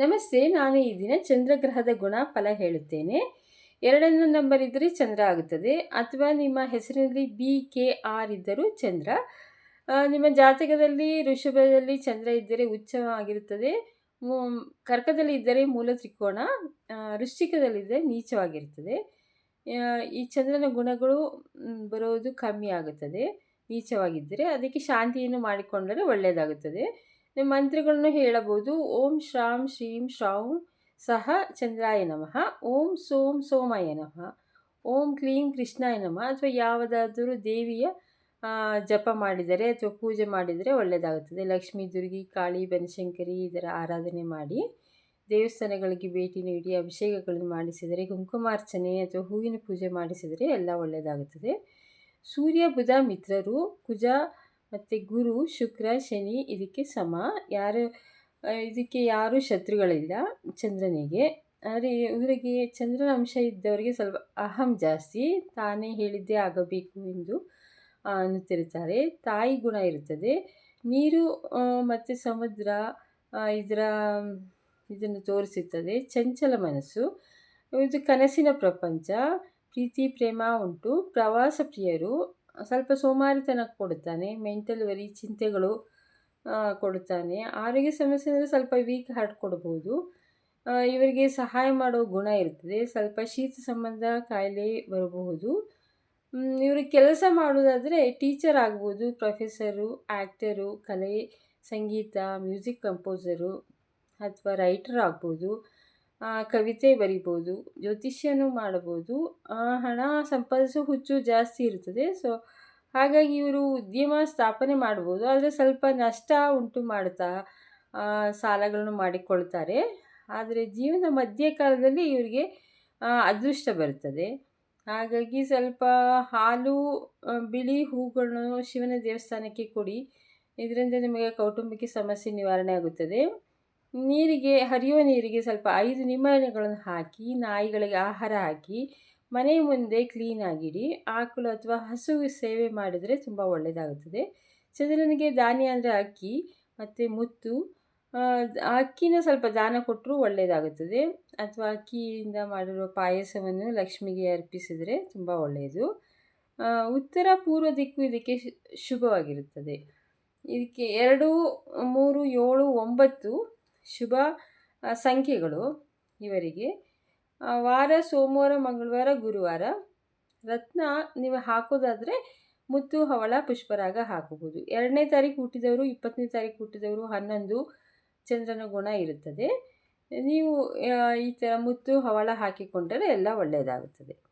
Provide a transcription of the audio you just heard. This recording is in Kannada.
ನಮಸ್ತೆ, ನಾನು ಈ ದಿನ ಚಂದ್ರಗ್ರಹದ ಗುಣ ಫಲ ಹೇಳುತ್ತೇನೆ. ಎರಡನೇ ನಂಬರ್ ಇದ್ದರೆ ಚಂದ್ರ ಆಗುತ್ತದೆ. ಅಥವಾ ನಿಮ್ಮ ಹೆಸರಿನಲ್ಲಿ ಬಿ ಕೆ ಆರ್ ಇದ್ದರೂ ಚಂದ್ರ. ನಿಮ್ಮ ಜಾತಕದಲ್ಲಿ, ಋಷಭದಲ್ಲಿ ಚಂದ್ರ ಇದ್ದರೆ ಉಚ್ಚವಾಗಿರುತ್ತದೆ. ಕರ್ಕದಲ್ಲಿ ಇದ್ದರೆ ಮೂಲ ತ್ರಿಕೋಣ ವೃಶ್ಚಿಕದಲ್ಲಿದ್ದರೆ ನೀಚವಾಗಿರುತ್ತದೆ. ಈ ಚಂದ್ರನ ಗುಣಗಳು ಬರೋದು ಕಮ್ಮಿ ಆಗುತ್ತದೆ. ನೀಚವಾಗಿದ್ದರೆ ಅದಕ್ಕೆ ಶಾಂತಿಯನ್ನು ಮಾಡಿಕೊಂಡರೆ ಒಳ್ಳೆಯದಾಗುತ್ತದೆ. ಮಂತ್ರಗಳನ್ನು ಹೇಳಬಹುದು. ಓಂ ಶ್ರಾಂ ಶ್ರೀಂ ಶ್ರಾಂ ಸಹ ಚಂದ್ರಾಯ ನಮಃ. ಓಂ ಸೋಂ ಸೋಮಾಯ ನಮಃ. ಓಂ ಕ್ಲೀಂ ಕೃಷ್ಣಾಯ ನಮಃ. ಅಥವಾ ಯಾವುದಾದರೂ ದೇವಿಯ ಜಪ ಮಾಡಿದರೆ ಅಥವಾ ಪೂಜೆ ಮಾಡಿದರೆ ಒಳ್ಳೆಯದಾಗುತ್ತದೆ. ಲಕ್ಷ್ಮೀ, ದುರ್ಗಿ, ಕಾಳಿ, ಬನಶಂಕರಿ ಇದರ ಆರಾಧನೆ ಮಾಡಿ, ದೇವಸ್ಥಾನಗಳಿಗೆ ಭೇಟಿ ನೀಡಿ, ಅಭಿಷೇಕಗಳನ್ನು ಮಾಡಿಸಿದರೆ, ಕುಂಕುಮಾರ್ಚನೆ ಅಥವಾ ಹೂವಿನ ಪೂಜೆ ಮಾಡಿಸಿದರೆ ಎಲ್ಲ ಒಳ್ಳೆಯದಾಗುತ್ತದೆ. ಸೂರ್ಯ, ಬುಧ, ಮಿತ್ರರು, ಕುಜ ಮತ್ತು ಗುರು, ಶುಕ್ರ, ಶನಿ ಇದಕ್ಕೆ ಸಮ. ಯಾರು ಇದಕ್ಕೆ ಯಾರು ಶತ್ರುಗಳಿಲ್ಲ ಚಂದ್ರನಿಗೆ. ಆದರೆ ಇವರಿಗೆ ಚಂದ್ರನ ಅಂಶ ಇದ್ದವರಿಗೆ ಸ್ವಲ್ಪ ಅಹಂ ಜಾಸ್ತಿ. ತಾನೇ ಹೇಳಿದ್ದೇ ಆಗಬೇಕು ಎಂದು ಅನ್ನುತ್ತಿರುತ್ತಾರೆ. ತಾಯಿ ಗುಣ ಇರುತ್ತದೆ. ನೀರು ಮತ್ತು ಸಮುದ್ರ ಇದರ, ಇದನ್ನು ತೋರಿಸುತ್ತದೆ. ಚಂಚಲ ಮನಸ್ಸು. ಇದು ಕನಸಿನ ಪ್ರಪಂಚ. ಪ್ರೀತಿ, ಪ್ರೇಮ ಉಂಟು. ಪ್ರವಾಸ ಪ್ರಿಯರು. ಸ್ವಲ್ಪ ಸೋಮಾರಿತನ ಕೊಡುತ್ತಾನೆ ಮೆಂಟಲ್ ವರಿ ಚಿಂತೆಗಳು ಕೊಡುತ್ತಾನೆ ಆರೋಗ್ಯ ಸಮಸ್ಯೆ ಅಂದರೆ ಸ್ವಲ್ಪ ವೀಕ್ ಹಾರ್ಟ್ ಕೊಡ್ಬೋದು. ಇವರಿಗೆ ಸಹಾಯ ಮಾಡೋ ಗುಣ ಇರ್ತದೆ. ಸ್ವಲ್ಪ ಶೀತ ಸಂಬಂಧ ಕಾಯಿಲೆ ಬರಬಹುದು. ಇವರು ಕೆಲಸ ಮಾಡೋದಾದರೆ ಟೀಚರ್ ಆಗ್ಬೋದು ಪ್ರೊಫೆಸರು ಆ್ಯಕ್ಟರು ಕಲೆ, ಸಂಗೀತ ಮ್ಯೂಸಿಕ್ ಕಂಪೋಸರು ಅಥವಾ ರೈಟರ್ ಆಗ್ಬೋದು. ಕವಿತೆ ಬರಿಬೋದು, ಜ್ಯೋತಿಷ್ಯನೂ ಮಾಡಬಹುದು ಹಣ ಸಂಪಾದಿಸೋ ಹುಚ್ಚು ಜಾಸ್ತಿ ಇರುತ್ತದೆ ಸೊ ಹಾಗಾಗಿ ಇವರು ಉದ್ಯಮ ಸ್ಥಾಪನೆ ಮಾಡ್ಬೋದು. ಆದರೆ ಸ್ವಲ್ಪ ನಷ್ಟ ಉಂಟು ಮಾಡ್ತಾ ಸಾಲಗಳನ್ನು ಮಾಡಿಕೊಳ್ತಾರೆ. ಆದರೆ ಜೀವನ ಮಧ್ಯಕಾಲದಲ್ಲಿ ಇವರಿಗೆ ಅದೃಷ್ಟ ಬರ್ತದೆ ಹಾಗಾಗಿ ಸ್ವಲ್ಪ ಹಾಲು ಬಿಳಿ ಹೂಗಳನ್ನು ಶಿವನ ದೇವಸ್ಥಾನಕ್ಕೆ ಕೊಡಿ. ಇದರಿಂದ ನಿಮಗೆ ಕೌಟುಂಬಿಕ ಸಮಸ್ಯೆ ನಿವಾರಣೆ ಆಗುತ್ತದೆ. ನೀರಿಗೆ, ಹರಿಯುವ ನೀರಿಗೆ ಸ್ವಲ್ಪ ಐದು ನಿಂಬೆಹಣ್ಣುಗಳನ್ನು ಹಾಕಿ, ನಾಯಿಗಳಿಗೆ ಆಹಾರ ಹಾಕಿ, ಮನೆ ಮುಂದೆ ಕ್ಲೀನಾಗಿಡಿ ಆಕಳು ಅಥವಾ ಹಸು ಸೇವೆ ಮಾಡಿದರೆ ತುಂಬ ಒಳ್ಳೆಯದಾಗುತ್ತದೆ ಚಂದ್ರನಿಗೆ ಧಾನ್ಯ ಅಂದರೆ ಅಕ್ಕಿ ಮತ್ತು ಮುತ್ತು ಅಕ್ಕಿನ ಸ್ವಲ್ಪ ದಾನ ಕೊಟ್ಟರೂ ಒಳ್ಳೆಯದಾಗುತ್ತದೆ ಅಥವಾ ಅಕ್ಕಿಯಿಂದ ಮಾಡಿರುವ ಪಾಯಸವನ್ನು ಲಕ್ಷ್ಮಿಗೆ ಅರ್ಪಿಸಿದರೆ ತುಂಬ ಒಳ್ಳೆಯದು ಉತ್ತರ ಪೂರ್ವ ದಿಕ್ಕು ಇದಕ್ಕೆ ಶುಭವಾಗಿರುತ್ತದೆ. ಇದಕ್ಕೆ ಎರಡು, ಮೂರು, ಏಳು, ಒಂಬತ್ತು ಶುಭ ಸಂಖ್ಯೆಗಳು ಇವರಿಗೆ. ವಾರ, ಸೋಮವಾರ, ಮಂಗಳವಾರ, ಗುರುವಾರ. ರತ್ನ ನೀವು ಹಾಕೋದಾದರೆ ಮುತ್ತು, ಹವಳ, ಪುಷ್ಪರಾಗ ಹಾಕಬಹುದು. ಎರಡನೇ ತಾರೀಕು ಹುಟ್ಟಿದವರು, ಇಪ್ಪತ್ತನೇ ತಾರೀಕು ಹುಟ್ಟಿದವರು, ಹನ್ನೊಂದು ಚಂದ್ರನ ಗುಣ ಇರುತ್ತದೆ. ನೀವು ಈ ಥರ ಮುತ್ತು, ಹವಳ ಹಾಕಿಕೊಂಡರೆ ಎಲ್ಲ ಒಳ್ಳೆಯದಾಗುತ್ತದೆ.